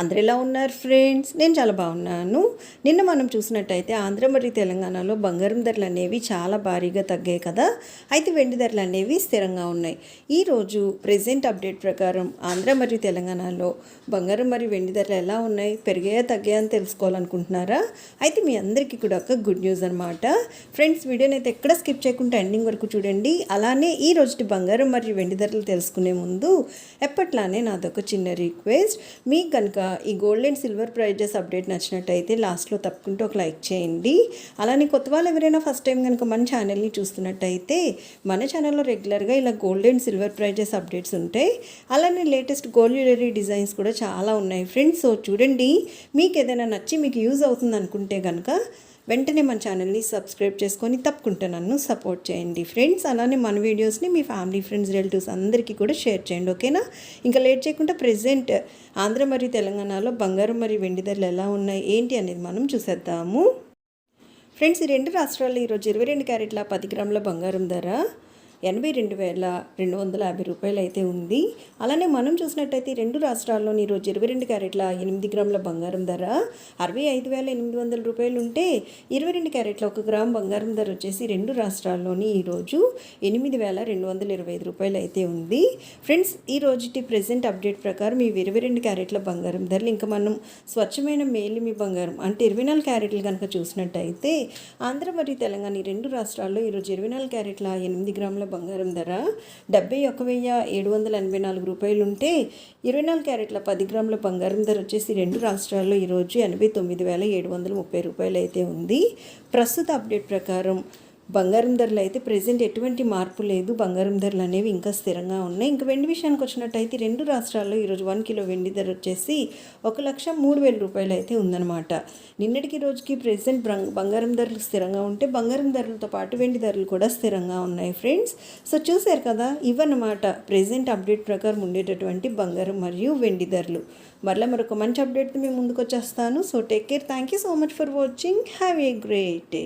అందరు ఎలా ఉన్నారు ఫ్రెండ్స్. నేను చాలా బాగున్నాను. నిన్న మనం చూసినట్టయితే ఆంధ్ర మరియు తెలంగాణలో బంగారం ధరలు అనేవి చాలా భారీగా తగ్గాయి కదా. అయితే వెండి ధరలు అనేవి స్థిరంగా ఉన్నాయి. ఈరోజు ప్రెసెంట్ అప్డేట్ ప్రకారం ఆంధ్ర మరియు తెలంగాణలో బంగారం మరియు వెండి ధరలు ఎలా ఉన్నాయి? పెరిగాయా తగ్గాయా అని తెలుసుకోవాలనుకుంటున్నారా? అయితే మీ అందరికీ కూడా ఒక గుడ్ న్యూస్ అనమాట ఫ్రెండ్స్ వీడియోని అయితే ఎక్కడ స్కిప్ చేయకుండా ఎండింగ్ వరకు చూడండి. అలానే ఈ రోజుటి బంగారం మరియు వెండి ధరలు తెలుసుకునే ముందు ఎప్పట్లానే నాదొక చిన్న రిక్వెస్ట్. మీకు కనుక ఈ gold and silver prizes update నచ్చినట్టయితే లాస్ట్లో తప్పకుండా ఒక లైక్ చేయండి. అలానే కొత్త వాళ్ళు ఎవరైనా ఫస్ట్ టైం కనుక మన ఛానల్ని చూస్తున్నట్టయితే మన ఛానల్లో రెగ్యులర్గా ఇలా gold and silver prizes updates ఉంటాయి. అలానే లేటెస్ట్ గోల్డ్ జ్యువెలరీ డిజైన్స్ కూడా చాలా ఉన్నాయి ఫ్రెండ్స్. సో చూడండి మీకు ఏదైనా నచ్చి మీకు యూజ్ అవుతుంది అనుకుంటే కనుక వెంటనే మన ఛానల్ని సబ్స్క్రైబ్ చేసుకొని తప్పకుండా నన్ను సపోర్ట్ చేయండి ఫ్రెండ్స్. అలానే మన వీడియోస్ని మీ ఫ్యామిలీ ఫ్రెండ్స్ రిలేటివ్స్ అందరికీ కూడా షేర్ చేయండి ఓకేనా? ఇంకా లేట్ చేయకుండా ప్రజెంట్ ఆంధ్ర మరియు తెలంగాణలో బంగారం మరియు వెండి ధరలు ఎలా ఉన్నాయి ఏంటి అనేది మనం చూసేద్దాము. ఫ్రెండ్స్ ఈ రెండు రాష్ట్రాల్లో ఈరోజు ఇరవై రెండు క్యారెట్ల పది గ్రాముల బంగారం ధర ఎనభై రెండు వేల రెండు వందల యాభై రూపాయలు అయితే ఉంది. అలానే మనం చూసినట్టయితే రెండు రాష్ట్రాల్లోని ఈరోజు ఇరవై రెండు క్యారెట్ల ఎనిమిది గ్రాముల బంగారం ధర అరవై ఐదు వేల ఎనిమిది వందల రూపాయలు ఉంటే ఇరవై రెండు క్యారెట్ల ఒక గ్రామ్ బంగారం ధర వచ్చేసి రెండు రాష్ట్రాల్లోని ఈరోజు ఎనిమిది వేల రెండు వందల ఇరవై ఐదు రూపాయలు అయితే ఉంది. ఫ్రెండ్స్ ఈ రోజుటి ప్రెసెంట్ అప్డేట్ ప్రకారం ఈ ఇరవై రెండు క్యారెట్ల బంగారం ధరలు ఇంకా మనం స్వచ్ఛమైన మేలిమి బంగారం అంటే ఇరవై నాలుగు క్యారెట్లు కనుక చూసినట్టయితే ఆంధ్ర మరియు తెలంగాణ ఈ రెండు రాష్ట్రాల్లో ఈరోజు ఇరవై నాలుగు క్యారెట్ల ఎనిమిది గ్రాముల బంగారం ధర డెబ్బై ఒక వెయ్యి ఏడు వందల ఎనభై నాలుగు రూపాయలు ఉంటే ఇరవై నాలుగు క్యారెట్ల పది గ్రాముల బంగారం ధర వచ్చేసి రెండు రాష్ట్రాల్లో ఈరోజు ఎనభై తొమ్మిది వేల ఏడు వందల ముప్పై రూపాయలు అయితే ఉంది. ప్రస్తుత అప్డేట్ ప్రకారం బంగారం ధరలు అయితే ప్రజెంట్ ఎటువంటి మార్పు లేదు. బంగారం ధరలు అనేవి ఇంకా స్థిరంగా ఉన్నాయి. ఇంకా వెండి విషయానికి వచ్చినట్టయితే రెండు రాష్ట్రాల్లో ఈరోజు వన్ కిలో వెండి ధర వచ్చేసి ఒక లక్ష మూడు వేల రూపాయలు అయితే ఉందన్నమాట. నిన్నటికి రోజుకి ప్రజెంట్ బంగారం ధరలు స్థిరంగా ఉంటే బంగారం ధరలతో పాటు వెండి ధరలు కూడా స్థిరంగా ఉన్నాయి ఫ్రెండ్స్ సో చూశారు కదా ఇవన్నమాట ప్రజెంట్ అప్డేట్ ప్రకారం ఉండేటటువంటి బంగారం మరియు వెండి ధరలు. మరలా మరొక మంచి అప్డేట్తో మేము ముందుకు వచ్చేస్తాను. So take care thank you so much for watching have a great day